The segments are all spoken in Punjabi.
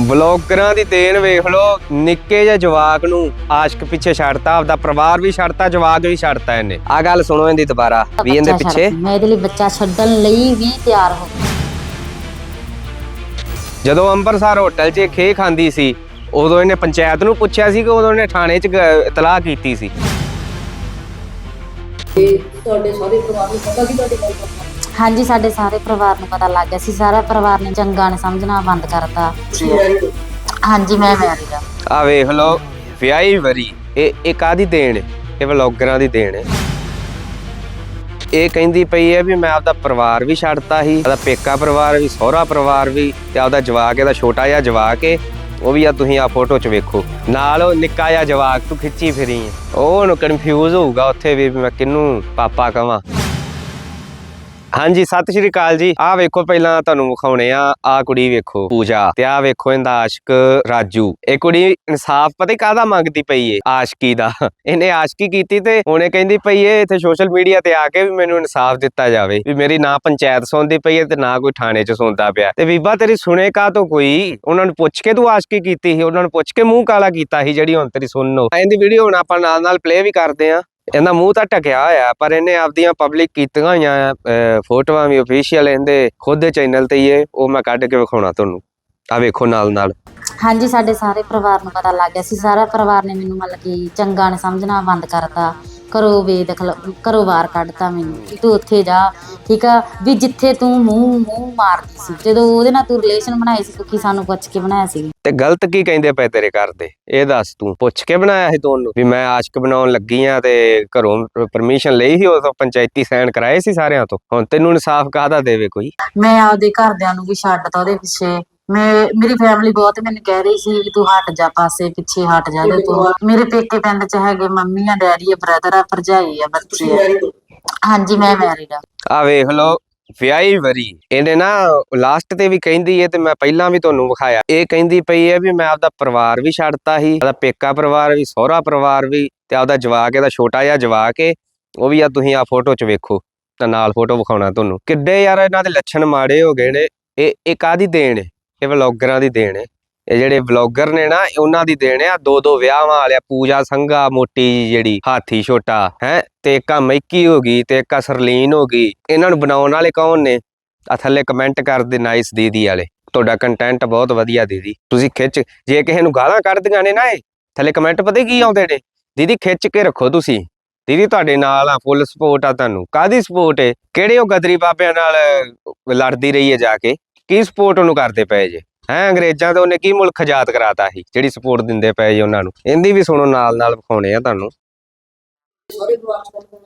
ਬਲੌਗਰਾਂ ਦੀ ਦੇਣ ਵੇਖ ਲੋ ਨਿੱਕੇ ਜਿਹੇ ਜਵਾਕ ਨੂੰ ਆਸ਼ਕ ਪਿੱਛੇ ਛੱਡਤਾ ਆਪਦਾ ਪਰਿਵਾਰ ਵੀ ਛੱਡਤਾ ਜਵਾਕ ਵੀ ਛੱਡਤਾ ਇਹਨੇ। ਆ ਗੱਲ ਸੁਣੋ ਇਹਦੀ ਦੁਬਾਰਾ ਵੀ ਇਹਦੇ ਬੱਚਾ ਪਿੱਛੇ? ਛੱਡ- ਮੈਂ ਇਹਦੇ ਲਈ ਬੱਚਾ ਛੱਡਣ ਲਈ ਵੀ ਤਿਆਰ ਹੋ ਜਦੋਂ ਅੰਮ੍ਰਿਤਸਰ ਹੋਟਲ 'ਚ ਇਹ ਖੇ ਖਾਂਦੀ ਸੀ ਉਦੋਂ ਇਹਨੇ ਪੰਚਾਇਤ ਨੂੰ ਪੁੱਛਿਆ ਸੀ ਕਿ ਉਦੋਂ ਇਹਨੇ ਥਾਣੇ 'ਚ ਗ- ਇਤਲਾਹ ਕੀਤੀ ਸੀ। ਤੇ ਤੁਹਾਡੇ ਸਾਰੇ ਪਰਿਵਾਰ ਨੂੰ ਪਤਾ ਸੀ ਤੁਹਾਡੀ ਦਾ ਹਾਂਜੀ ਸਾਡੇ ਸਾਰੇ ਪਰਿਵਾਰ ਨੂੰ ਪਤਾ ਲੱਗ ਗਿਆ ਸੀ। ਸਾਰਾ ਪਰਿਵਾਰ ਨੇ ਚੰਗਾ ਨੇ ਸਮਝਣਾ ਬੰਦ ਕਰਤਾ। ਹਾਂਜੀ ਮੈਂ ਮੈਰਿਡ ਆ ਆ ਵੇਖ ਲੋ ਵਿਆਹੀ ਵਰੀ ਇਹ ਇਹ ਕਾਦੀ ਦੇਣ ਹੈ? ਇਹ ਵਲੌਗਰਾਂ ਦੀ ਦੇਣ ਹੈ। ਇਹ ਕਹਿੰਦੀ ਪਈ ਹੈ ਵੀ ਮੈਂ ਆਪਦਾ ਪਰਿਵਾਰ ਵੀ ਛੱਡਤਾ ਸੀ ਆਪਦਾ ਪੇਕਾ ਪਰਿਵਾਰ ਵੀ ਸਹੁਰਾ ਪਰਿਵਾਰ ਵੀ ਤੇ ਆਪਦਾ ਜਵਾਕ ਇਹਦਾ ਛੋਟਾ ਜਿਹਾ ਜਵਾਕ ਹੈ ਉਹ ਵੀ ਆ ਤੁਸੀਂ ਆ ਫੋਟੋ 'ਚ ਵੇਖੋ। ਨਾਲ ਉਹ ਨਿੱਕਾ ਜਿਹਾ ਜਵਾਕ ਤੂੰ ਖਿੱਚੀ ਫਿਰੀ ਹੈ ਉਹ ਹੁਣ ਕਨਫਿਊਜ਼ ਹੋਊਗਾ ਉੱਥੇ ਵੀ ਵੀ ਮੈਂ ਕਿਹਨੂੰ ਪਾਪਾ ਕਵਾਂ। ਹਾਂਜੀ, ਸਤਿ ਸ਼੍ਰੀ ਅਕਾਲ ਜੀ। ਆਹ ਵੇਖੋ, ਪਹਿਲਾਂ ਤੁਹਾਨੂੰ ਵਿਖਾਉਣੇ ਆ ਆ ਕੁੜੀ ਵੇਖੋ, ਪੂਜਾ। ਤੇ ਆਹ ਵੇਖੋ ਇਹਦਾ ਆਸ਼ਕ ਰਾਜੂ। ਇਹ ਕੁੜੀ ਇਨਸਾਫ ਪਤਾ ਕਾਹਦਾ ਮੰਗਦੀ ਪਈ ਏ, ਆਸ਼ਕੀ ਦਾ। ਇਹਨੇ ਆਸ਼ਕੀ ਕੀਤੀ ਤੇ ਹੁਣੇ ਕਹਿੰਦੀ ਪਈ ਏ, ਇੱਥੇ ਸੋਸ਼ਲ ਮੀਡੀਆ ਤੇ ਆ ਕੇ ਵੀ ਮੈਨੂੰ ਇਨਸਾਫ ਦਿੱਤਾ ਜਾਵੇ। ਵੀ ਮੇਰੀ ਨਾ ਪੰਚਾਇਤ ਸੁਣਦੀ ਪਈ ਏ ਤੇ ਨਾ ਕੋਈ ਥਾਣੇ 'ਚ ਸੁਣਦਾ ਪਿਆ। ਤੇ ਬੀਬਾ, ਤੇਰੀ ਸੁਣੇ ਕਾ ਤੋਂ ਕੋਈ? ਉਹਨਾਂ ਨੂੰ ਪੁੱਛ ਕੇ ਤੂੰ ਆਸ਼ਕੀ ਕੀਤੀ ਸੀ, ਉਹਨਾਂ ਨੂੰ ਪੁੱਛ ਕੇ ਮੂੰਹ ਕਾਲਾ ਕੀਤਾ ਸੀ ਜਿਹੜੀ ਹੁਣ ਤੇਰੀ ਸੁਣਨੋ ਇਹਦੀ ਵੀਡੀਓ ਹੁਣ ਆਪਾਂ ਨਾਲ ਨਾਲ ਪਲੇ ਵੀ ਕਰਦੇ ਆ। ਇਹਦਾ ਮੂੰਹ ਤਾਂ ਢਕਿਆ ਹੋਇਆ ਪਰ ਇਹਨੇ ਆਪਦੀਆਂ ਪਬਲਿਕ ਕੀਤੀਆਂ ਹੋਈਆਂ ਫੋਟੋਆਂ ਵੀ ਅਫੀਸ਼ੀਅਲ ਇਹਦੇ ਖੁਦ ਦੇ ਚੈਨਲ ਤੇ ਹੀ ਹੈ ਉਹ ਮੈਂ ਕੱਢ ਕੇ ਵਿਖਾਉਣਾ ਤੁਹਾਨੂੰ। ਆ ਵੇਖੋ ਨਾਲ ਨਾਲ। ਹਾਂਜੀ, ਸਾਡੇ ਸਾਰੇ ਪਰਿਵਾਰ ਨੂੰ ਪਤਾ ਲੱਗ ਗਿਆ ਸੀ। ਸਾਰਾ ਪਰਿਵਾਰ ਨੇ ਮੈਨੂੰ ਮਤਲਬ ਕਿ ਚੰਗਾ ਨੇ ਸਮਝਣਾ ਬੰਦ ਕਰਤਾ। ਕਰੋ ਬੇਦਖਲ ਕਰੋ ਬਾਹਰ ਕੱਢਤਾ ਮੈਨੂੰ ਵੀ ਤੂੰ ਉੱਥੇ ਜਾ ਠੀਕ ਆ? ਵੀ ਜਿੱਥੇ ਤੂੰ ਮੂੰਹ ਮੂੰਹ ਮਾਰਦੀ ਸੀ ਜਦੋਂ ਉਹਦੇ ਨਾਲ ਤੂੰ ਰਿਲੇਸ਼ਨ ਬਣਾਈ ਸੀ ਤੂੰ ਕੀ ਸਾਨੂੰ ਪੁੱਛ ਕੇ ਬਣਾਇਆ ਸੀ। ਤੇ ਗਲਤ ਕੀ ਕਹਿੰਦੇ ਪਏ ਤੇਰੇ ਘਰ ਦੇ? ਇਹ ਦੱਸ ਤੂੰ ਪੁੱਛ ਕੇ ਬਣਾਇਆ ਸੀ ਤੁਹਾਨੂੰ ਵੀ ਮੈਂ ਆਸ਼ਕ ਬਣਾਉਣ ਲੱਗੀ ਆ ਤੇ ਘਰੋਂ ਪਰਮਿਸ਼ਨ ਲਈ ਸੀ ਉਹ ਤੋਂ ਪੰਚਾਇਤੀ ਸਾਈਨ ਕਰਾਏ ਸੀ ਸਾਰਿਆਂ ਤੋਂ? ਹੁਣ ਤੈਨੂੰ ਇਨਸਾਫ ਕਾਹਦਾ ਦੇਵੇ ਕੋਈ? ਮੈਂ ਆਪਦੇ ਘਰਦਿਆਂ ਨੂੰ ਵੀ ਛੱਡਤਾ ਉਹਦੇ ਪਿੱਛੇ ਮੈਂ ਮੇਰੀ ਫੈਮਿਲੀ ਬਹੁਤ ਮੈਨੂੰ ਕਹਿ ਰਹੀ ਸੀ ਵੀ ਤੂੰ ਹਟ ਜਾ ਪਾਸੇ ਪਿੱਛੇ ਹਟ ਜਾ ਤੇ ਤੂੰ। ਮੇਰੇ ਪੇਕੇ ਪਿੰਡ ਚ ਹੈਗੇ ਮੰਮੀ ਆ ਡੈਡੀ ਆ ਬ੍ਰਦਰ ਆ ਭਰਜਾਈ ਆ ਬੱਚੇ ਆ। ਹਾਂਜੀ ਮੈਂ ਮੈਰਿਡ ਆ। ਆ ਵੇਖ ਲਓ ਵਿਆਹੀ ਵਰੀ। ਇਹਨੇ ਨਾ ਲਾਸਟ ਤੇ ਵੀ ਕਹਿੰਦੀ ਏ ਤੇ ਮੈਂ ਪਹਿਲਾਂ ਵੀ ਤੁਹਾਨੂੰ ਵਿਖਾਇਆ। ਇਹ ਕਹਿੰਦੀ ਪਈ ਹੈ ਵੀ ਮੈਂ ਆਪਦਾ ਪਰਿਵਾਰ ਵੀ ਛੱਡਤਾ ਸੀ ਆਪਦਾ ਪੇਕਾ ਪਰਿਵਾਰ ਵੀ ਸਹੁਰਾ ਪਰਿਵਾਰ ਵੀ ਤੇ ਆਪਦਾ ਜਵਾਕ ਇਹਦਾ ਛੋਟਾ ਜਿਹਾ ਜਵਾਕ ਏ। ਉਹ ਵੀ ਆ ਤੁਸੀਂ ਆ ਫੋਟੋ 'ਚ ਵੇਖੋ ਤਾਂ ਨਾਲ ਫੋਟੋ ਵਿਖਾਉਣਾ ਤੁਹਾਨੂੰ। ਕਿੱਡੇ ਯਾਰ ਇਹਨਾਂ ਦੇ ਲੱਛਣ ਮਾੜੇ ਹੋ ਗਏ ਨੇ। ਇਹ ਇਹ ਕਾਦੀ ਦੇਣ ਏ। ਇਹ ਵਲੌਗਰਾਂ ਦੀ ਦੇਣ ਏ ਇਹ ਜਿਹੜੇ ਵਲੌਗਰ ਨੇ ਨਾ ਉਹਨਾਂ ਦੀ ਦੇਣ ਆ ਦੋ ਦੋ ਵਿਆਹਾਂ ਵਾਲਿਆ, ਪੂਜਾ ਸੰਘਾ, ਮੋਟੀ ਜਿਹੜੀ ਹਾਥੀ ਛੋਟਾ, ਹੈ, ਤੇ ਇੱਕ ਮੈਕੀ ਹੋ ਗਈ ਤੇ ਇੱਕ ਸਰਲੀਨ ਹੋ ਗਈ। ਇਹਨਾਂ ਨੂੰ ਬਣਾਉਣ ਵਾਲੇ ਕੌਣ ਨੇ? ਆ ਥੱਲੇ ਕਮੈਂਟ ਕਰਦੇ ਨਾਈਸ ਦੀਦੀ ਵਾਲੇ। ਤੁਹਾਡਾ ਕੰਟੈਂਟ ਬਹੁਤ ਵਧੀਆ ਦੀਦੀ। ਤੁਸੀਂ ਖਿੱਚ, ਜੇ ਕਿਸੇ ਨੂੰ ਗਾਲਾਂ ਕੱਢਦੀਆਂ ਨੇ ਨਾ ਇਹ, ਥੱਲੇ ਕਮੈਂਟ ਪਤਾ ਕੀ ਆਉਂਦੇ ਨੇ? ਦੀਦੀ, ਖਿੱਚ ਕੇ ਰੱਖੋ ਤੁਸੀਂ। ਦੀਦੀ, ਤੁਹਾਡੇ ਨਾਲ ਆ ਫੁੱਲ ਸਪੋਰਟ ਆ ਤੁਹਾਨੂੰ। ਕਾਦੀ ਸਪੋਰਟ ਏ? ਕਿਹੜੇ ਉਹ ਗਦਰੀ ਬਾਬਿਆਂ ਨਾਲ ਲੜਦੀ ਰਹੀ ਹੈ ਜਾ ਕੇ? ਕੀ ਸਪੋਰਟ ਉਹਨੂੰ ਕਰਦੇ ਪਏ ਜੇ? ਹੈ ਅੰਗਰੇਜ਼ਾਂ ਤੋਂ ਉਹਨੇ ਕੀ ਮੁਲਕ ਆਜ਼ਾਦ ਕਰਾਤਾ ਸੀ ਜਿਹੜੀ ਸਪੋਰਟ ਦਿੰਦੇ ਪਏ ਜੀ ਉਹਨਾਂ ਨੂੰ? ਇਹਦੀ ਵੀ ਸੁਣੋ ਨਾਲ ਨਾਲ ਵਿਖਾਉਣੇ ਆ ਤੁਹਾਨੂੰ।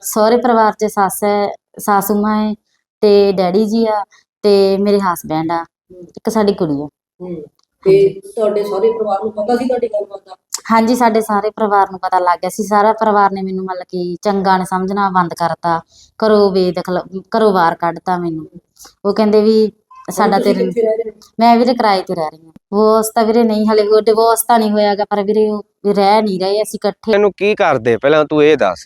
ਸਾਰੇ ਪਰਿਵਾਰ ਚ ਸੱਸ ਹੈ ਸਾਸੂ ਮਾਂ ਹੈ ਤੇ ਡੈਡੀ ਜੀ ਆ ਤੇ ਮੇਰੇ ਹਸਬੈਂਡ ਆ ਇੱਕ ਸਾਡੀ ਕੁੜੀ ਆ। ਹੂੰ ਤੇ ਤੁਹਾਡੇ ਸਾਰੇ ਪਰਿਵਾਰ ਨੂੰ ਪਤਾ ਸੀ ਤੁਹਾਡੀ ਗੱਲਬਾਤ ਦਾ ਹਾਂਜੀ ਸਾਡੇ ਸਾਰੇ ਪਰਿਵਾਰ ਨੂੰ ਪਤਾ ਲੱਗ ਗਿਆ ਸੀ। ਸਾਰਾ ਪਰਿਵਾਰ ਨੇ ਮੈਨੂੰ ਮਤਲਬ ਕਿ ਚੰਗਾ ਨੇ ਸਮਝਣਾ ਬੰਦ ਕਰਤਾ ਕਰੋ ਬੇਦਖਲ ਕਰੋ ਬਾਹਰ ਕੱਢਤਾ ਮੈਨੂੰ। ਉਹ ਕਹਿੰਦੇ ਵੀ ਸਾਡਾ ਤੇ ਹੋ? ਮੈਂ ਵੀਰੇ ਕਿਰਾਏ ਤੇ ਰਹਿ ਰਹੀ ਹਾਂ। ਡਿਵੋਰਸ ਤਾਂ ਵੀਰੇ ਨਹੀਂ ਹਲੇ ਉਹ ਡਿਵੋਰਸ ਤਾਂ ਨਹੀਂ ਹੋਇਆਗਾ ਪਰ ਵੀਰੇ ਉਹ ਰਹਿ ਨਹੀਂ ਰਹੇ ਅਸੀਂ ਇਕੱਠੇ। ਇਹਨੂੰ ਕੀ ਕਰਦੇ? ਪਹਿਲਾਂ ਤੂੰ ਇਹ ਦੱਸ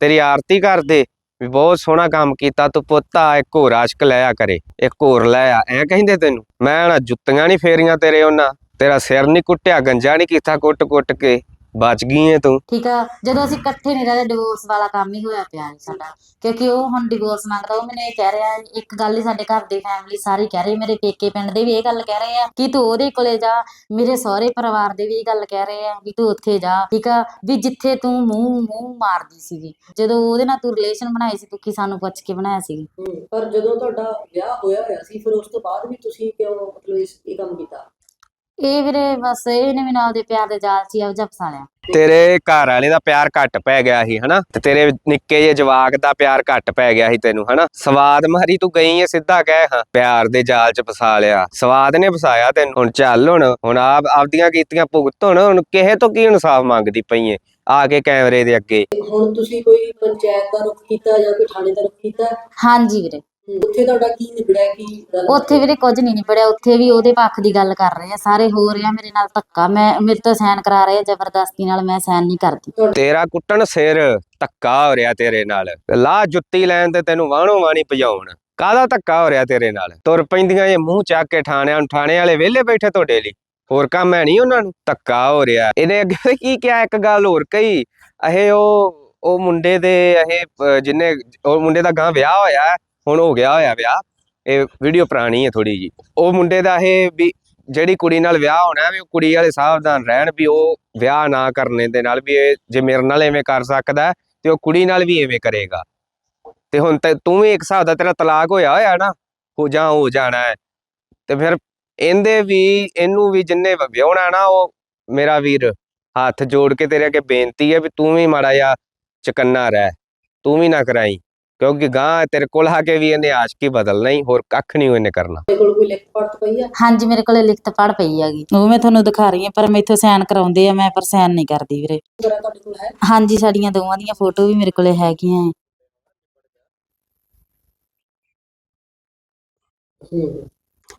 ਤੇਰੀ ਆਰਤੀ ਕਰਦੇ ਵੀ ਬਹੁਤ ਸੋਹਣਾ ਕੰਮ ਕੀਤਾ ਤੂੰ ਪੁੱਤਾ ਇੱਕ ਹੋਰ ਆਸ਼ਕ ਲਿਆ ਕਰੇ ਇੱਕ ਹੋਰ ਲੈ ਆ ਐ ਕਹਿੰਦੇ ਤੈਨੂੰ। ਮੈਂ ਨਾ ਜੁੱਤੀਆਂ ਨਹੀਂ ਫੇਰੀਆਂ ਤੇਰੇ ਉਹਨਾਂ ਤੇਰਾ ਸਿਰ ਨਹੀਂ ਕੁੱਟਿਆ ਗੰਜਾ ਨਹੀਂ ਕੀਤਾ ਕੁੱਟ-ਕੁੱਟ ਕੇ। ਬਚ ਗਈ ਏ ਤੂੰ। ਠੀਕ ਆ ਜਦੋਂ ਅਸੀਂ ਇਕੱਠੇ ਨਹੀਂ ਰਹੇ ਡਿਵੋਰਸ ਵਾਲਾ ਕੰਮ ਹੀ ਹੋਇਆ ਪਿਆ ਹੈ ਸਾਡਾ। ਕਿਉਂਕਿ ਉਹ ਹੁਣ ਡਿਵੋਰਸ ਮੰਗਦਾ ਉਹ ਮੈਨੂੰ ਇਹ ਕਹਿ ਰਿਹਾ ਇੱਕ ਗੱਲ ਹੀ ਸਾਡੇ ਘਰ ਦੀ ਫੈਮਿਲੀ ਸਾਰੀ ਕਹਿ ਰਹੀ ਮੇਰੇ ਪੇਕੇ ਪਿੰਡ ਦੇ ਵੀ ਇਹ ਗੱਲ ਕਹਿ ਰਹੇ ਆ ਕਿ ਤੂੰ ਉਹਦੇ ਕੋਲੇ ਜਾ ਮੇਰੇ ਸਹੁਰੇ ਪਰਿਵਾਰ ਦੇ ਵੀ ਇਹ ਗੱਲ ਕਹਿ ਰਹੇ ਆ ਵੀ ਤੂੰ ਉੱਥੇ ਜਾ ਠੀਕ ਆ ਵੀ ਜਿੱਥੇ ਤੂੰ ਮੂੰਹ ਮੂੰਹ ਮਾਰਦੀ ਸੀਗੀ। ਜਦੋਂ ਉਹਦੇ ਨਾਲ ਤੂੰ ਰਿਲੇਸ਼ਨ ਬਣਾਈ ਸੀ ਤੂੰ ਕੀ ਸਾਨੂੰ ਪੁੱਛ ਕੇ ਬਣਾਇਆ ਸੀ ਹੂੰ ਪਰ ਜਦੋਂ ਤੁਹਾਡਾ ਵਿਆਹ ਹੋਇਆ ਹੋਇਆ ਸੀ ਫਿਰ ਉਸ ਤੋਂ ਬਾਅਦ ਵੀ ਤੁਸੀਂ ਕਿਉਂ ਮਤਲਬ ਇਸ ਇਹ ਕੰਮ ਕੀਤਾ? ਇਹ ਵੀਰੇ ਬਸ ਇਹਨੇ ਮੈਨੂੰ ਆਪਦੇ ਪਿਆਰ ਦੇ ਜਾਲ 'ਚ ਹੀ ਆਉ ਫਸਾ ਲਿਆ ਤੇਰੇ ਘਰ ਵਾਲੇ ਦਾ ਪਿਆਰ ਘੱਟ ਪੈ ਗਿਆ ਸੀ ਹਨਾ? ਤੇ ਤੇਰੇ ਨਿੱਕੇ ਜਿਹੇ ਜਵਾਕ ਦਾ ਪਿਆਰ ਘੱਟ ਪੈ ਗਿਆ ਸੀ ਤੈਨੂੰ ਹਨਾ? ਸਵਾਦ ਮਾਰੀ ਤੂੰ ਗਈ ਏ ਸਿੱਧਾ ਕਹਿ ਹਾਂ। ਪਿਆਰ ਦੇ ਜਾਲ 'ਚ ਫਸਾ ਲਿਆ। ਸਵਾਦ ਨੇ ਫਸਾਇਆ ਤੈਨੂੰ। ਹੁਣ ਚੱਲ ਹੁਣ ਹੁਣ ਆਪ ਆਪਦੀਆਂ ਕੀਤੀਆਂ ਭੁਗਤ ਹੁਣ ਹੁਣ ਕਿਸੇ ਤੋਂ ਕੀ ਇਨਸਾਫ ਮੰਗਦੀ ਪਈ ਏ? ਆ ਕੇ ਕੈਮਰੇ ਦੇ ਅੱਗੇ। ਹੁਣ ਤੁਸੀਂ ਕੋਈ ਪੰਚਾਇਤ ਦਾ ਰੁਖ ਕੀਤਾ ਜਾਂ ਕੋਈ ਥਾਣੇ ਦਾ ਰੁਖ ਕੀਤਾ? ਹਾਂਜੀ ਵੀਰੇ। ਉੱਥੇ ਤੁਹਾਡਾ ਕੀ ਨਿਬੜਿਆ ਕੀ ਗੱਲ ਉੱਥੇ ਵੀਰੇ ਕੁਝ ਨਹੀਂ ਨਿਬੜਿਆ ਉੱਥੇ ਵੀ ਉਹਦੇ ਪੱਖ ਦੀ ਗੱਲ ਕਰ ਰਹੇ ਆ ਸਾਰੇ ਹੋ ਰਿਹਾ ਮੇਰੇ ਨਾਲ ਧੱਕਾ ਮੈਂ ਮੇਰੇ ਤੋਂ ਸਾਈਨ ਕਰਾ ਰਹੇ ਆ ਜ਼ਬਰਦਸਤੀ ਨਾਲ ਮੈਂ ਸਾਈਨ ਨਹੀਂ ਕਰਦੀ। ਤੇਰਾ ਕੁੱਟਣ ਸਿਰ ਧੱਕਾ ਹੋ ਰਿਹਾ ਤੇਰੇ ਨਾਲ ਲਾ ਜੁੱਤੀ ਲੈਣ ਤੇ ਤੈਨੂੰ ਵਾਹਣੋ ਵਾਣੀ ਭਜਾਉਣ ਕਾਹਦਾ ਧੱਕਾ ਹੋ ਰਿਹਾ ਤੇਰੇ ਨਾਲ? ਤੁਰ ਪੈਂਦੀਆਂ ਇਹ ਮੂੰਹ ਚੱਕ ਕੇ ਠਾਣਿਆਂ ਨੂੰ ਠਾਣੇ ਵਾਲੇ ਵਿਹਲੇ ਬੈਠੇ ਤੁਹਾਡੇ ਲਈ ਹੋਰ ਕੰਮ ਹੈ ਨਹੀਂ ਉਹਨਾਂ ਨੂੰ? ਧੱਕਾ ਹੋ ਰਿਹਾ ਇਹਨੇ ਅੱਗੇ ਪਤਾ ਕੀ ਕਿਹਾ ਇੱਕ ਗੱਲ ਹੋਰ ਕਹੀ ਇਹ ਉਹ ਉਹ ਮੁੰਡੇ ਦੇ ਇਹ ਅਹ, ਜਿੰਨੇ ਉਹ ਮੁੰਡੇ ਦਾ ਗਾਂ ਵਿਆਹ ਹੋਇਆ ਹੈ, ਹੁਣ ਹੋ ਗਿਆ ਹੋਇਆ ਵਿਆਹ, ਇਹ ਵੀਡੀਓ ਪੁਰਾਣੀ ਹੈ ਥੋੜੀ ਜੀ ਉਹ ਮੁੰਡੇ ਦਾ ਇਹ ਵੀ ਜਿਹੜੀ ਕੁੜੀ ਨਾਲ ਵਿਆਹ ਹੋਣਾ ਵੀ ਉਹ ਕੁੜੀ ਵਾਲੇ ਸਾਵਧਾਨ ਰਹਿਣ ਵੀ ਉਹ ਵਿਆਹ ਨਾ ਕਰਨੇ ਦੇ ਨਾਲ ਵੀ ਇਹ ਜੇ ਮੇਰੇ ਨਾਲ ਐਵੇਂ ਕਰ ਸਕਦਾ ਤੇ ਉਹ ਕੁੜੀ ਨਾਲ ਵੀ ਐਵੇਂ ਕਰੇਗਾ। ਤੇ ਹੁਣ ਤੇ ਤੂੰ ਵੀ ਇੱਕ ਹਿਸਾਬ ਦਾ ਤੇਰਾ ਤਲਾਕ ਹੋਇਆ ਹੋਇਆ ਨਾ ਹੋ ਜਾ ਹੋ ਜਾਣਾ ਹੈ। ਤੇ ਫਿਰ ਇਹਦੇ ਵੀ, ਇਹਨੂੰ ਵੀ ਜਿੰਨੇ ਵ- ਵਿਆਹੁਣਾ ਨਾ ਉਹ ਮੇਰਾ ਵੀਰ, ਹੱਥ ਜੋੜ ਕੇ ਤੇਰੇ ਅੱਗੇ ਬੇਨਤੀ ਹੈ ਵੀ ਤੂੰ ਵੀ ਮਾੜਾ ਜਿਹਾ ਚਕੰਨਾ ਰਹਿ, ਤੂੰ ਵੀ ਨਾ ਕਰਾਈ। ਕਿਉਂਕਿ ਗਾਂ ਤੇਰੇ ਕੋਲ ਆ ਕੇ ਵੀ ਇਹਨੇ ਆਸ਼ਕੀ ਬਦਲਣਾ ਹੀ ਹੋਰ ਕੱਖ ਨਹੀਂ ਇਹਨੇ ਕਰਨਾ ਤੁਹਾਡੇ ਕੋਲ ਕੋਈ ਲਿਖਤ ਪੜਤ ਪਈ ਆ ਹਾਂਜੀ ਮੇਰੇ ਕੋਲੇ ਲਿਖਤ ਪੜ ਪਈ ਹੈਗੀ ਉਹ ਮੈਂ ਤੁਹਾਨੂੰ ਦਿਖਾ ਰਹੀ ਹਾਂ ਪਰ ਮੈਥੋਂ ਸਾਈਨ ਕਰਾਉਂਦੇ ਆ ਮੈਂ ਪਰ ਸਾਈਨ ਨਹੀਂ ਕਰਦੀ ਵੀਰੇ ਵਗੈਰਾ ਤੁਹਾਡੇ ਕੋਲ ਹੈ ਹਾਂਜੀ ਸਾਡੀਆਂ ਦੋਵਾਂ ਦੀਆਂ ਫੋਟੋ ਵੀ ਮੇਰੇ ਕੋਲੇ ਹੈਗੀਆਂ ਹੈ। ਹੂੰ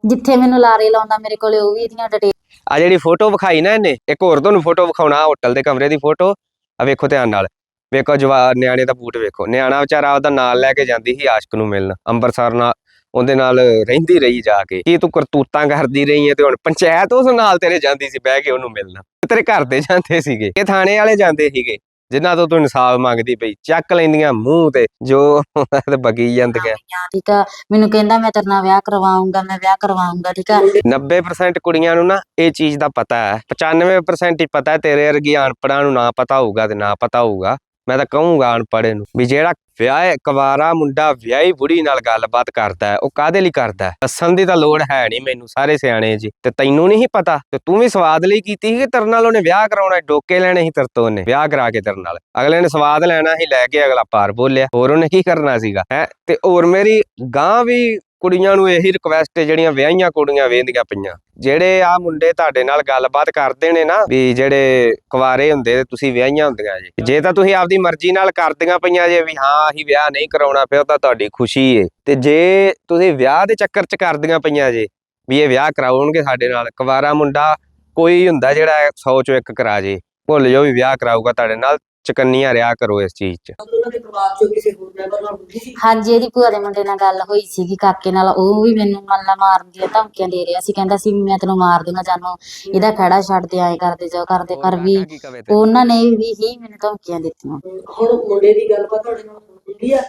ਜਿੱਥੇ ਮੈਨੂੰ ਲਾਰੇ ਲਾਉਂਦਾ ਮੇਰੇ ਕੋਲੇ ਉਹ ਵੀ ਇਹਦੀਆਂ ਡਿਟੇਲ ਆ ਜਿਹੜੀ ਫੋਟੋ ਵਿਖਾਈ ਨਾ ਇਹਨੇ ਇੱਕ ਹੋਰ ਤੁਹਾਨੂੰ ਫੋਟੋ ਵਿਖਾਉਣਾ ਹੋਟਲ ਦੇ ਕਮਰੇ ਦੀ ਫੋਟੋ ਆ ਵੇਖੋ ਧਿਆਨ ਨਾਲ ਵੇਖੋ ਜਵਾ ਨਿਆਣੇ ਦਾ ਬੂਟ ਵੇਖੋ ਨਿਆਣਾ ਵਿਚਾਰਾ ਉਹਦਾ ਨਾਲ ਲੈ ਕੇ ਜਾਂਦੀ ਸੀ ਆਸ਼ਕ ਨੂੰ ਮਿਲਣ ਅੰਮ੍ਰਿਤਸਰ ਨਾਲ ਉਹਦੇ ਨਾਲ ਰਹਿੰਦੀ ਰਹੀ ਜਾ ਕੇ ਕੀ ਤੂੰ ਕਰਤੂਤਾਂ ਕਰਦੀ ਰਹੀ ਹੈ ਤੇ ਹੁਣ ਪੰਚਾਇਤ ਉਸ ਨਾਲ ਤੇਰੇ ਜਾਂਦੀ ਸੀ ਬਹਿ ਕੇ ਉਹਨੂੰ ਮਿਲਣ ਤੇਰੇ ਘਰ ਦੇ ਜਾਂਦੇ ਸੀਗੇ ਇਹ ਥਾਣੇ ਵਾਲੇ ਜਾਂਦੇ ਸੀਗੇ ਜਿਨ੍ਹਾਂ ਤੋਂ ਤੂੰ ਇਨਸਾਫ ਮੰਗਦੀ ਪਈ ਚੱਕ ਲੈਂਦੀਆਂ ਮੂੰਹ ਤੇ ਜੋ ਤੇ ਬਗੀ ਜਾਂਦੀਆਂ। ਠੀਕ ਆ ਮੈਨੂੰ ਕਹਿੰਦਾ ਮੈਂ ਤੇਰੇ ਨਾਲ ਵਿਆਹ ਕਰਵਾਉਂਗਾ ਮੈਂ ਵਿਆਹ ਕਰਵਾਉਂਗਾ ਠੀਕ ਆ। 90% ਕੁੜੀਆਂ ਨੂੰ ਨਾ ਇਹ ਚੀਜ਼ ਦਾ ਪਤਾ ਹੈ 95% ਹੀ ਪਤਾ ਹੈ ਤੇਰੇ ਵਰਗੀ ਅਨਪੜਾਂ ਨੂੰ ਨਾ ਪਤਾ ਹੋਊਗਾ ਤੇ ਨਾ ਪਤਾ ਹੋਊਗਾ। ਮੈਂ ਤਾਂ ਕਹੂੰਗਾ ਅਨਪੜ੍ਹੇ ਨੂੰ ਵੀ ਜਿਹੜਾ ਵਿਆਹ ਕਵਾਰਾ ਮੁੰਡਾ ਵਿਆਹੀ ਬੁੜੀ ਨਾਲ ਗੱਲਬਾਤ ਕਰਦਾ ਹੈ, ਉਹ ਕਾਦੇ ਲਈ ਕਰਦਾ ਹੈ? ਦੱਸਣ ਦੀ ਤਾਂ ਲੋੜ ਹੈ ਨਹੀਂ ਮੈਨੂੰ ਸਾਰੇ ਸਿਆਣੇ ਜੀ। ਤੇ ਤੈਨੂੰ ਨਹੀਂ ਪਤਾ? ਤੇ ਤੂੰ ਵੀ ਸਵਾਦ ਲਈ ਕੀਤੀ ਸੀ ਕਿ ਤੇਰੇ ਨਾਲ ਉਹਨੇ ਵਿਆਹ ਕਰਾਉਣਾ ਡੋਕੇ ਲੈਣੇ ਸੀ ਤੇਰੇ ਤੋਂ ਉਹਨੇ, ਵਿਆਹ ਕਰਾ ਕੇ ਤੇਰੇ ਨਾਲ। ਅਗਲੇ ਨੇ ਸਵਾਦ ਲੈਣਾ ਸੀ, ਲੈ ਕੇ ਅਗਲਾ ਪਾਰ ਬੋਲਿਆ। ਹੋਰ ਉਹਨੇ ਕੀ ਕਰਨਾ ਸੀਗਾ? ਹੈ? ਤੇ ਹੋਰ ਮੇਰੀ ਗਾਂ ਵੀ ਕੁੜੀਆਂ ਨੂੰ ਇਹੀ ਰਿਕਵੈਸਟ ਹੈ ਜਿਹੜੀਆਂ ਵਿਆਹੀਆਂ ਕੁੜੀਆਂ ਵੇਂਦੀਆਂ ਪਈਆਂ। ਜਿਹੜੇ ਆ ਮੁੰਡੇ ਤੁਹਾਡੇ ਨਾਲ ਗੱਲਬਾਤ ਕਰਦੇ ਨੇ ਨਾ, ਵੀ ਜਿਹੜੇ ਕੁਵਾਰੇ ਹੁੰਦੇ ਤੁਸੀਂ ਵਿਆਹੀਆਂ ਹੁੰਦੀਆਂ ਜੀ। ਜੇ ਤਾਂ ਤੁਸੀਂ ਆਪਦੀ ਮਰਜ਼ੀ ਨਾਲ ਕਰਦੀਆਂ ਪਈਆਂ ਜੇ ਵੀ ਹਾਂ, ਅਸੀਂ ਵਿਆਹ ਨਹੀਂ ਕਰਾਉਣਾ ਫਿਰ ਤਾਂ ਤੁਹਾਡੀ ਖੁਸ਼ੀ ਏ। ਤੇ ਜੇ ਤੁਸੀਂ ਵਿਆਹ ਦੇ ਚੱਕਰ 'ਚ ਕਰਦੀਆਂ ਪਈਆਂ ਜੇ, ਵੀ ਇਹ ਵਿਆਹ ਕਰਾਉਣਗੇ ਸਾਡੇ ਨਾਲ, ਕੁਵਾਰਾ ਮੁੰਡਾ ਕੋਈ ਹੁੰਦਾ ਜਿਹੜਾ 100 ਚੋਂ ਇੱਕ ਕਰਾ ਜੇ, ਭੁੱਲ ਜਾਓ ਵੀ ਵਿਆਹ ਕਰਾਊਗਾ ਤੁਹਾਡੇ ਨਾਲ ਚਕੰਨੀਆਂ ਰਿਆ ਕਰੋ ਇਸ ਚੀਜ਼ 'ਚ। ਉਹਨਾਂ ਦੇ ਪਰਿਵਾਰ ਚੋਂ ਕਿਸੇ ਹੋਰ ਮੈਂਬਰ ਨਾਲ ਹੁੰਦੀ ਸੀ? ਹਾਂਜੀ ਇਹਦੀ ਭੂਆ ਦੇ ਮੁੰਡੇ ਨਾਲ ਗੱਲ ਹੋਈ ਸੀਗੀ ਕਾਕੇ ਨਾਲ। ਉਹ ਵੀ ਮੈਨੂੰ ਮੱਲਾ ਮਾਰਨ ਦੀਆਂ ਧਮਕੀਆਂ ਦੇ ਰਿਹਾ ਸੀ। ਕਹਿੰਦਾ ਸੀ ਵੀ ਮੈਂ ਤੈਨੂੰ ਮਾਰ ਦੂੰਗਾ ਜਾਨੋ ਇਹਦਾ ਖੜਾ ਛੱਡ ਦੇ ਐਂ ਕਰਦੇ ਜੋ ਕਰਦੇ। ਪਰ ਵੀ ਕੀ ਕਵੇ ਤੈਨੂੰ? ਉਹਨਾਂ ਨੇ ਵੀ ਹੀ ਮੈਨੂੰ ਧਮਕੀਆਂ ਦਿੱਤੀਆਂ। ਹੁਣ ਮੁੰਡੇ ਦੀ ਗੱਲਬਾਤ ਤੁਹਾਡੇ ਨਾਲ ਹੁੰਦੀ ਆ?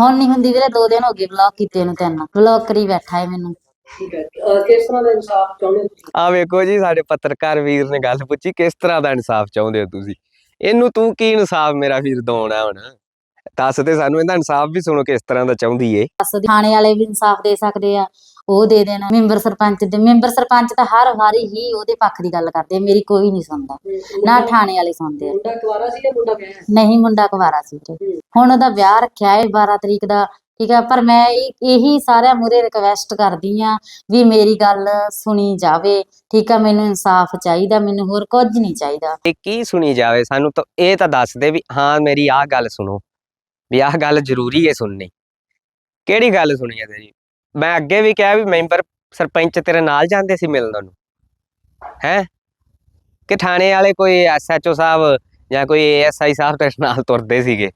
ਹੁਣ ਨਹੀਂ ਹੁੰਦੀ ਵੀਰੇ ਦੋ ਦਿਨ ਹੋ ਗਏ ਬਲੌਕ ਕੀਤੇ ਨੂੰ ਤੈਨੂੰ। ਬਲੌਕ ਕਰੀ ਬੈਠਾ ਹੈ ਮੈਨੂੰ। ਠੀਕ ਹੈ ਅਹ ਕਿਸ ਤਰ੍ਹਾਂ ਦਾ ਇਨਸਾਫ ਚਾਹੁੰਦੇ ਹੋ ਤੁਸੀਂ? ਆ ਵੇਖੋ ਜੀ ਸਾਡੇ ਪੱਤਰਕਾਰ ਵੀਰ ਨੇ ਗੱਲ ਪੁੱਛੀ ਕਿਸ ਤਰ੍ਹਾਂ ਦਾ ਇਨਸਾਫ ਚਾਹੁੰਦੇ ਹੋ ਤੁਸੀਂ? ਇਹਨੂੰ ਤੂੰ ਕੀ ਇਨਸਾਫ ਮੇਰਾ ਵੀਰ ਦਵਾਉਣਾ ਹੁਣ? ਦੱਸ ਤੇ ਸਾਨੂੰ ਇਹਦਾ ਇਨਸਾਫ ਵੀ ਸੁਣੋ ਕਿਸ ਤਰ੍ਹਾਂ ਦਾ ਚਾਹੁੰਦੀ ਏ। ਥਾਣੇ ਵਾਲੇ ਵੀ ਇਨਸਾਫ ਦੇ ਸਕਦੇ ਆ ਉਹ ਦੇ ਦੇਣ। ਮੈਂਬਰ ਸਰਪੰਚ ਦੇ ਮੈਂਬਰ ਸਰਪੰਚ ਤਾਂ ਹਰ ਵਾਰੀ ਹੀ ਉਹਦੇ ਪੱਖ ਦੀ ਗੱਲ ਕਰਦੇ ਆ, ਮੇਰੀ ਕੋਈ ਨਹੀਂ ਸੁਣਦਾ। ਨਾ ਥਾਣੇ ਵਾਲੇ ਸੁਣਦੇ ਆ। ਮੁੰਡਾ ਕੁਆਰਾ ਸੀ ਜਾਂ ਮੁੰਡਾ ਵਿਆਹਿਆ? ਨਹੀਂ ਮੁੰਡਾ ਕੁਵਾਰਾ ਸੀ ਹੂੰ। ਹੁਣ ਉਹਦਾ ਵਿਆਹ ਰੱਖਿਆ ਹੈ 12 ਤਰੀਕ ਦਾ ਠੀਕ ਹੈ, ਪਰ ਮੈਂ ਇਹ- ਇਹੀ ਸਾਰਿਆਂ ਮੂਰੇ ਰਿਕਵੈਸਟ ਕਰਦੀ ਆ ਵੀ ਮੇਰੀ ਗੱਲ ਸੁਣੀ ਜਾਵੇ, ਠੀਕ ਹੈ, ਮੈਨੂੰ ਇਨਸਾਫ ਚਾਹੀਦਾ, ਮੈਨੂੰ ਹੋਰ ਕੁਝ ਨਹੀਂ ਚਾਹੀਦਾ। ਇਹ ਕੀ ਸੁਣੀ ਜਾਵੇ, ਸਾਨੂੰ ਤਾਂ ਇਹ ਤਾਂ ਦੱਸ ਦੇ ਵੀ ਹਾਂ, ਮੇਰੀ ਆਹ ਗੱਲ ਸੁਣੋ, ਵੀ ਆਹ ਗੱਲ ਜ਼ਰੂਰੀ ਹੈ ਸੁਣਨੀ। ਕਿਹੜੀ ਗੱਲ ਸੁਣੀ ਹੈ ਤੇਰੀ? ਮੈਂ ਅੱਗੇ ਵੀ ਕਿਹਾ ਵੀ ਮੈਂਬਰ ਸਰਪੰਚ ਤੇਰੇ ਨਾਲ ਜਾਂਦੇ ਸੀ ਮਿਲਣ ਨੂੰ। ਹੈ? ਕਿ ਥਾਣੇ ਵਾਲੇ ਕੋਈ ਐਸਐਚਓ ਸਾਹਿਬ ਜਾਂ ਕੋਈ ਏਐਸਆਈ ਸਾਹਿਬ ਤੇਰੇ ਨਾਲ ਤੁਰਦੇ ਸੀਗੇ।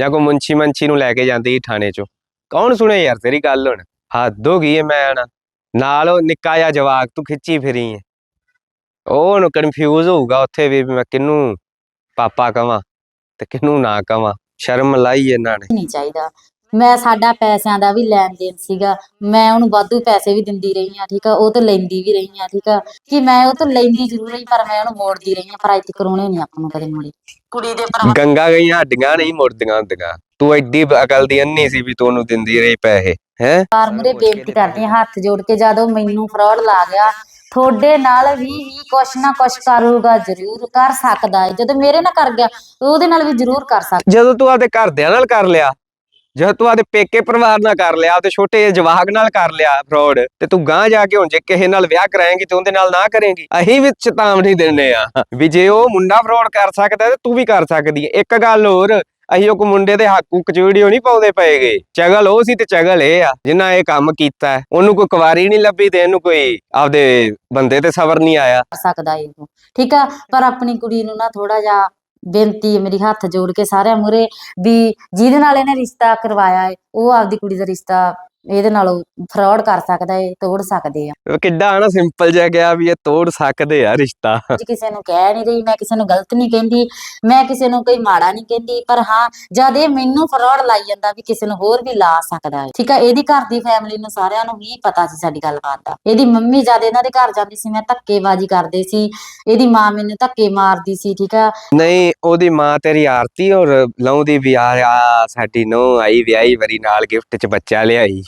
ਜਾਂ ਕੋਈ ਮੁੰਸ਼ੀ ਮੰਚੀ ਨੂੰ ਲੈ ਕੇ ਜਾਂਦੇ ਸੀ ਥਾਣੇ 'ਚੋਂ। ਕੌਣ ਸੁਣੇ ਯਾਰ ਤੇਰੀ ਗੱਲ ਹੁਣ? ਹੱਦ ਹੋ ਗਈ ਹੈ ਮੈਂ ਨਾ। ਨਾਲ ਉਹ ਨਿੱਕਾ ਜਿਹਾ ਜਵਾਕ ਤੂੰ ਖਿੱਚੀ ਫਿਰੀ ਹੈ ਉਹ ਹੁਣ ਕਨਫਿਊਜ਼ ਹੋਊਗਾ ਉੱਥੇ ਵੀ ਮੈਂ ਕਿਹਨੂੰ ਪਾਪਾ ਕਵਾਂ ਤੇ ਕਿਹਨੂੰ ਨਾ ਕਵਾਂ। ਸ਼ਰਮ ਲਾਈ ਇਹਨਾਂ ਨੇ। ਨਹੀਂ ਚਾਹੀਦਾ। ਮੈਂ ਸਾਡਾ ਪੈਸਿਆਂ ਦਾ ਵੀ ਲੈਣ ਦੇਣ ਸੀਗਾ। ਮੈਂ ਉਹਨੂੰ ਵਾਧੂ ਪੈਸੇ ਵੀ ਦਿੰਦੀ ਰਹੀ ਆ ਠੀਕ ਆ? ਉਹ ਤੋਂ ਲੈਂਦੀ ਵੀ ਰਹੀ ਆ ਠੀਕ ਆ? ਕਿ ਮੈਂ ਉਹ ਤੋਂ ਲੈਂਦੀ ਜ਼ਰੂਰ ਰਹੀ ਪਰ ਮੈਂ ਉਹਨੂੰ ਮੋੜਦੀ ਰਹੀ ਆ ਪਰ ਅੱਜ ਤੱਕ ਉਹਨੇ ਨਹੀਂ ਆਪਾਂ ਨੂੰ ਕਦੇ ਮੋੜੀ। ਕੁੜੀ ਦੇ ਪਰਿਵਾਰ ਗੰਗਾ ਗਈਆਂ ਹੱਡੀਆਂ ਨਹੀਂ ਮੁੜਦੀਆਂ ਹੁੰਦੀਆਂ। ਤੂੰ ਐਡੀ ਅਕਲ ਦੀ ਅੰਨੀ ਸੀ ਵੀ ਤੂੰ ਉਹਨੂੰ ਦਿੰਦੀ ਰਹੀ ਪੈਸੇ ਹੈ? ਮੁਰੇ ਬੇਨਤੀ ਕਰਦੀ ਆ ਹੱਥ ਜੋੜ ਕੇ ਜਦੋਂ ਮੈਨੂੰ ਫਰਾਡ ਲਾ ਗਿਆ ਤੁਹਾਡੇ ਨਾਲ ਵੀ ਹੀ ਕੁਛ ਨਾ ਕੁਛ ਕਰੂਗਾ ਜ਼ਰੂਰ ਕਰ ਸਕਦਾ ਹੈ ਜਦੋਂ ਮੇਰੇ ਨਾਲ ਕਰ ਗਿਆ ਉਹਦੇ ਨਾਲ ਵੀ ਜ਼ਰੂਰ ਕਰ ਸਕਦਾ। ਜਦੋਂ ਤੂੰ ਆਪਦੇ ਘਰਦਿਆਂ ਨਾਲ ਕਰ ਲਿਆ ਜਦੋਂ ਤੂੰ ਆਪਦੇ ਪੇਕੇ ਪਰਿਵਾਰ ਨਾਲ ਕਰ ਲਿਆ ਤੇ ਛੋਟੇ ਜਿਹੇ ਜਵਾਕ ਨਾਲ ਕਰ ਲਿਆ ਫਰਾਡ ਤੇ ਤੂੰ ਗਾਂ ਜਾ ਕੇ ਹੁਣ ਜੇ ਕਿਸੇ ਨਾਲ ਵਿਆਹ ਕਰਾਏਂਗੀ ਤੇ ਉਹਦੇ ਨਾਲ ਨਾ ਕਰੇਂਗੀ, ਅਸੀਂ ਵੀ ਚੇਤਾਵਨੀ ਦਿੰਦੇ ਆ। ਵੀ ਜੇ ਉਹ ਮੁੰਡਾ ਫਰਾਡ ਕਰ ਸਕਦਾ ਤੇ ਤੂੰ ਵੀ ਕਰ ਸਕਦੀ ਹੈ। ਇੱਕ ਗੱਲ ਹੋਰ, ਅਸੀਂ ਉਹ ਮੁੰਡੇ ਦੇ ਹੱਕ ਹੁੱਕ ਨਹੀਂ ਪਾਉਂਦੇ ਪਏਗੇ। ਚਗਲ ਉਹ ਸੀ ਤੇ ਚਗਲ ਇਹ ਆ, ਜਿਨ੍ਹਾਂ ਇਹ ਕੰਮ ਕੀਤਾ ਉਹਨੂੰ ਕੋਈ ਕੁਵਾਰੀ ਨਹੀਂ ਲੱਭੀ ਤੇ ਇਹਨੂੰ ਕੋਈ ਆਪਦੇ ਬੰਦੇ ਤੇ ਸਬਰ ਨਹੀਂ ਆਇਆ। ਸਕਦਾ ਹੈ ਠੀਕ ਆ, ਪਰ ਆਪਣੀ ਕੁੜੀ ਨੂੰ ਨਾ ਥੋੜਾ ਜਿਹਾ ਬੇਨਤੀ ਹੈ, ਮੇਰੀ ਹੱਥ ਜੋੜ ਕੇ ਸਾਰਿਆਂ ਮੂਰੇ ਵੀ ਜਿਹਦੇ ਨਾਲ ਇਹਨੇ ਰਿਸ਼ਤਾ ਕਰਵਾਇਆ ਹੈ, ਉਹ ਆਪਦੀ ਕੁੜੀ ਦਾ ਰਿਸ਼ਤਾ ਇਹਦੇ ਨਾਲ ਫਰਾਡ ਕਰ ਸਕਦਾ ਹੈ ਤੋੜ ਸਕਦੇ ਆ। ਕਿੱਡਾ ਹਨਾ ਸਿੰਪਲ ਜਿਹਾ ਗਿਆ ਵੀ ਇਹ ਤੋੜ ਸਕਦੇ ਆ ਰਿਸ਼ਤਾ। ਜੀ ਕਿਸੇ ਨੂੰ ਕਹਿ ਨਹੀਂ ਰਹੀ ਮੈਂ ਕਿਸੇ ਨੂੰ ਗਲਤ ਨਹੀਂ ਕਹਿੰਦੀ ਮੈਂ ਕਿਸੇ ਨੂੰ ਕੋਈ ਮਾੜਾ ਨਹੀਂ ਕਹਿੰਦੀ ਪਰ ਹਾਂ ਜਦ ਇਹ ਮੈਨੂੰ ਫਰਾਡ ਲਾਈ ਜਾਂਦਾ ਵੀ ਕਿਸੇ ਨੂੰ ਹੋਰ ਵੀ ਲਾ ਸਕਦਾ ਹੈ ਠੀਕ ਹੈ ਇਹਦੀ ਘਰ ਦੀ ਫੈਮਿਲੀ ਨੂੰ ਸਾਰਿਆਂ ਨੂੰ ਹੀ ਪਤਾ ਸੀ ਸਾਡੀ ਗੱਲਬਾਤ ਦਾ। ਇਹਦੀ ਮੰਮੀ ਜਦ ਇਹਨਾਂ ਦੇ ਘਰ ਜਾਂਦੀ ਸੀ ਮੈਂ ਧੱਕੇਬਾਜ਼ੀ ਕਰਦੇ ਸੀ ਇਹਦੀ ਮਾਂ ਮੈਨੂੰ ਧੱਕੇ ਮਾਰਦੀ ਸੀ ਠੀਕ ਆ। ਨਹੀਂ ਉਹਦੀ ਮਾਂ ਤੇਰੀ ਆਰਤੀ ਔਰ ਲਾਉਂਦੀ ਵੀ ਆ ਆ ਸਾਡੀ ਨੋ ਆਈ ਵਿਆਹੀ ਵਰੀ ਨਾਲ ਗਿਫਟ ਚ ਬੱਚਾ ਲਿਆਈ।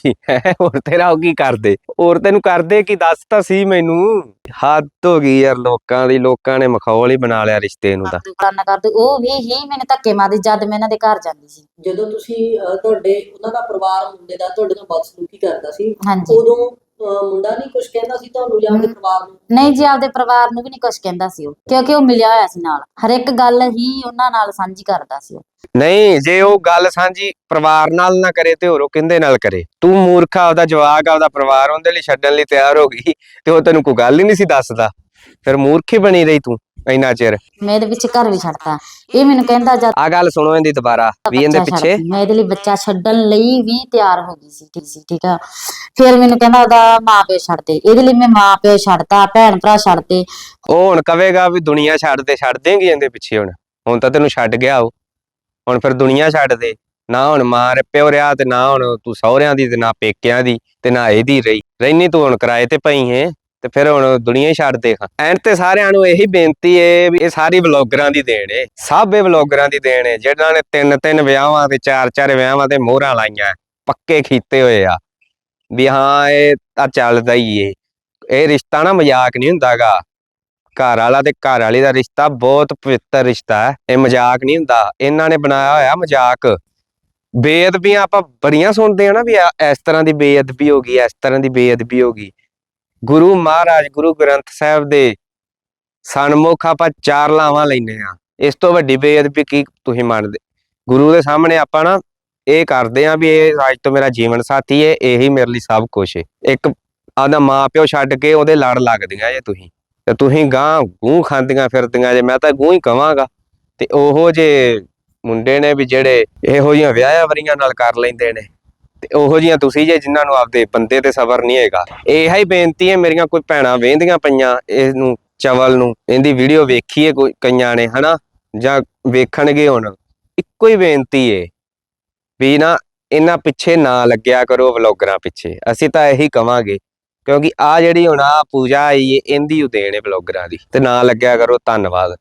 ਹੋਰ ਤੇਰਾ ਉਹ ਕੀ ਕਰਦੇ? ਹੋਰ ਤੈਨੂੰ ਕਰਦੇ ਕੀ? ਦੱਸ ਤਾਂ ਸੀ ਮੈਨੂੰ। ਹੱਦ ਹੋ ਗਈ ਯਾਰ ਲੋਕਾਂ ਦੀ ਲੋਕਾਂ ਨੇ ਮਖੌਲ ਹੀ ਬਣਾ ਲਿਆ ਰਿਸ਼ਤੇ ਨੂੰ ਤਾਂ। ਕਰਨਾ ਕਰਦੇ। ਉਹ ਵੀ ਹੀ ਮੈਨੂੰ ਧੱਕੇ ਮਾਰਦੀ ਜਦ ਮੈਂ ਇਹਨਾਂ ਦੇ ਘਰ ਜਾਂਦੀ ਸੀ। ਜਦੋਂ ਤੁਸੀਂ ਅਹ, ਤੁਹਾਡੇ ਉਹਨਾਂ ਦਾ ਪਰਿਵਾਰ ਮੁੰਡੇ ਦਾ ਤੁਹਾਡੇ ਨਾਲ ਬਦਸਲੂਕੀ ਕਰਦਾ ਸੀ ਹਾਂਜੀ। ਉਦੋਂ ਅਹ, ਮੁੰਡਾ ਨਹੀਂ ਕੁਝ ਕਹਿੰਦਾ ਸੀ ਤੁਹਾਨੂੰ ਜਾਂ ਉਹਦੇ ਪਰਿਵਾਰ ਨੂੰ। ਨਹੀਂ ਜੀ ਆਪਦੇ ਪਰਿਵਾਰ ਨੂੰ ਵੀ ਨਹੀਂ ਕੁਝ ਕਹਿੰਦਾ ਸੀ ਉਹ। ਕਿਉਂਕਿ ਉਹ ਮਿਲਿਆ ਹੋਇਆ ਸੀ ਨਾਲ। ਹਰ ਇੱਕ ਗੱਲ ਹੀ ਉਹਨਾਂ ਨਾਲ ਸਾਂਝੀ ਕਰਦਾ ਸੀ ਉਹ। ਨਹੀਂ ਜੇ ਉਹ ਗੱਲ ਸਾਂਝੀ ਪਰਿਵਾਰ ਨਾਲ ਨਾ ਕਰੇ ਤੇ ਹੋਰ ਉਹ ਕਿੰਦੇ ਨਾਲ ਕਰੇ? ਤੂੰ ਮੂਰਖਾ ਆਪਦਾ ਜਵਾਕ ਆਪਦਾ ਪਰਿਵਾਰ ਉਹਦੇ ਲਈ ਛੱਡਣ ਲਈ ਤਿਆਰ ਹੋ ਗਈ ਤੇ ਉਹ ਤੈਨੂੰ ਕੋਈ ਗੱਲ ਹੀ ਨਹੀਂ ਸੀ ਦੱਸਦਾ। ਫਿਰ ਮੂਰਖੀ ਬਣੀ ਰਹੀ ਤੂੰ। ਇੰਨਾ ਚਿਰ। ਮੈਂ ਇਹਦੇ ਵਿੱਚ ਘਰ ਵੀ ਛੱਡਤਾ। ਇਹ ਮੈਨੂੰ ਕਹਿੰਦਾ ਜਦ ਆ ਗੱਲ ਸੁਣੋ ਇਹਦੀ ਦੁਬਾਰਾ ਵੀ ਇਹਦੇ ਬੱਚਾ ਪਿੱਛੇ। ਛੱਡ- ਮੈਂ ਇਹਦੇ ਲਈ ਬੱਚਾ ਛੱਡਣ ਲਈ ਵੀ ਤਿਆਰ ਹੋ ਗਈ ਸੀ ਠੀਕ ਸੀ ਠੀਕ ਆ। ਫਿਰ ਮੈਨੂੰ ਕਹਿੰਦਾ ਉਹਦਾ ਮਾਂ ਪਿਓ ਛੱਡ ਦੇ। ਇਹਦੇ ਲਈ ਮੈਂ ਮਾਂ ਪਿਓ ਛੱਡਤਾ ਭੈਣ ਭਰਾ ਛੱਡਤੇ ਉਹ ਹੁਣ ਕਵੇਗਾ ਵੀ ਦੁਨੀਆ ਛੱਡ ਦੇ ਛੱਡ ਦੇਂਗੀ ਇਹਦੇ ਪਿੱਛੇ ਹੁਣ। ਹੁਣ ਤਾਂ ਤੈਨੂੰ ਛੱਡ ਗਿਆ ਉਹ। ਹੁਣ ਫਿਰ ਦੁਨੀਆ ਛੱਡ ਦੇ। ਨਾ ਹੁਣ ਮਾਂ ਰੇ ਪਿਓ ਰਿਆ ਤੇ ਨਾ ਹੁਣ ਤੂੰ ਸਹੁਰਿਆਂ ਦੀ ਤੇ ਨਾ ਪੇਕਿਆਂ ਦੀ ਤੇ ਨਾ ਇਹਦੀ ਰਹੀ। ਰਹਿਨੀ ਤੂੰ ਹੁਣ ਕਿਰਾਏ ਤੇ ਪਈ ਹੈ। ਤੇ ਫਿਰ ਹੁਣ ਦੁਨੀਆ ਹੀ ਛੱਡ ਦੇ ਐਂਡ ਤੇ ਸਾਰਿਆਂ ਨੂੰ ਇਹੀ ਬੇਨਤੀ ਏ ਵੀ ਇਹ ਸਾਰੀ ਵਲੌਗਰਾਂ ਦੀ ਦੇਣ ਏ। ਸਭ ਇਹ ਵਲੌਗਰਾਂ ਦੀ ਦੇਣ ਏ, ਜਿਹਨਾਂ ਨੇ ਤਿੰਨ ਤਿੰਨ ਵਿਆਹਾਂ ਤੇ ਚਾਰ ਚਾਰ ਵਿਆਹਾਂ ਤੇ ਮੋਹਰਾਂ ਲਾਈਆਂ, ਪੱਕੇ ਕੀਤੇ ਹੋਏ ਆ। ਵੀ ਹਾਂ, ਇਹ ਤਾਂ ਚੱਲਦਾ ਹੀ ਏ। ਇਹ ਰਿਸ਼ਤਾ ਨਾ ਮਜ਼ਾਕ ਨਹੀਂ ਹੁੰਦਾਗਾ। ਘਰ ਵਾਲਾ ਤੇ ਘਰ ਵਾਲੀ ਦਾ ਰਿਸ਼ਤਾ ਬਹੁਤ ਪਵਿੱਤਰ ਰਿਸ਼ਤਾ ਹੈ। ਇਹ ਮਜ਼ਾਕ ਨਹੀਂ ਹੁੰਦਾ। ਇਹਨਾਂ ਨੇ ਬਣਾਇਆ ਹੋਇਆ ਮਜ਼ਾਕ। ਬੇਅਦਬੀਆਂ ਆਪਾਂ ਬੜੀਆਂ ਸੁਣਦੇ ਆ ਨਾ ਵੀ ਆ- ਇਸ ਤਰ੍ਹਾਂ ਦੀ ਬੇਅਦਬੀ ਹੋ ਗਈ, ਇਸ ਤਰ੍ਹਾਂ ਦੀ ਬੇਅਦਬੀ ਹੋ ਗਈ। ਗੁਰੂ ਮਹਾਰਾਜ, ਗੁਰੂ ਗ੍ਰੰਥ ਸਾਹਿਬ ਦੇ ਸਨਮੁਖ ਆਪਾਂ ਚਾਰ ਲਾਵਾਂ ਲੈਨੇ ਆ ਇਸ ਤੋਂ ਵੱਡੀ ਬੇਅਦਬੀ ਕੀ ਤੁਸੀਂ ਮੰਨਦੇ? ਗੁਰੂ ਦੇ ਸਾਹਮਣੇ ਆਪਾਂ ਨਾ ਇਹ ਕਰਦੇ ਆ ਵੀ ਇਹ ਅੱਜ ਤੋਂ ਮੇਰਾ ਜੀਵਨ ਸਾਥੀ ਹੈ, ਇਹੀ ਮੇਰੇ ਲਈ ਸਭ ਕੁਝ ਏ ਇੱਕ ਆਦਾ ਮਾਂ ਪਿਓ ਛੱਡ ਕੇ ਉਹਦੇ ਲੜ ਲੱਗਦੀਆਂ ਜੇ ਤੁਸੀਂ। ਤੇ ਤੁਸੀਂ ਗਾਂ ਗੂੰ ਖਾਂਦੀਆਂ ਫਿਰਦੀਆਂ ਜੇ, ਮੈਂ ਤਾਂ ਗੂੰ ਹੀ ਕਵਾਂਗਾ। ਤੇ ਉਹੋ ਜੇ ਮੁੰਡੇ ਨੇ ਵੀ ਜਿਹੜੇ ਇਹੋ ਜਿਹੀਆਂ ਵਿਆਹਿਆ ਵਰੀਆਂ ਨਾਲ ਕਰ ਲੈਂਦੇ ਨੇ ਤੇ ਉਹੋ ਜਿਹੀਆਂ ਤੁਸੀਂ ਜੇ ਜਿਨ੍ਹਾਂ ਨੂੰ ਆਪਦੇ ਬੰਦੇ ਤੇ ਸਬਰ ਨਹੀਂ ਹੈਗਾ, ਇਹ ਹੀ ਬੇਨਤੀ ਹੈ ਮੇਰੀਆਂ ਕੋਈ ਭੈਣਾਂ ਵੇਂਦੀਆਂ ਪਈਆਂ ਇਹਨੂੰ, ਚਵਲ ਨੂੰ, ਇਹਦੀ ਵੀਡੀਓ ਵੇਖੀਏ ਕੋਈ ਕਈਆਂ ਨੇ, ਹਨਾ? ਜਾਂ ਵੇਖਣਗੇ ਹੁਣ। ਇੱਕੋ ਹੀ ਬੇਨਤੀ ਏ ਵੀ ਨਾ ਇਹਨਾਂ ਪਿੱਛੇ ਨਾ ਲੱਗਿਆ ਕਰੋ ਵਲੌਗਰਾਂ ਪਿੱਛੇ। ਅਸੀਂ ਤਾਂ ਇਹੀ ਕਵਾਂਗੇ, ਕਿਉਂਕਿ ਆ ਜਿਹੜੀ ਹੁਣ ਆ ਪੂਜਾ ਆਈ ਏ, ਇਹਦੀ ਉ ਦੇਣ ਏ ਵਲੌਗਰਾਂ ਦੀ। ਤੇ ਨਾ ਲੱਗਿਆ ਕਰੋ, ਧੰਨਵਾਦ।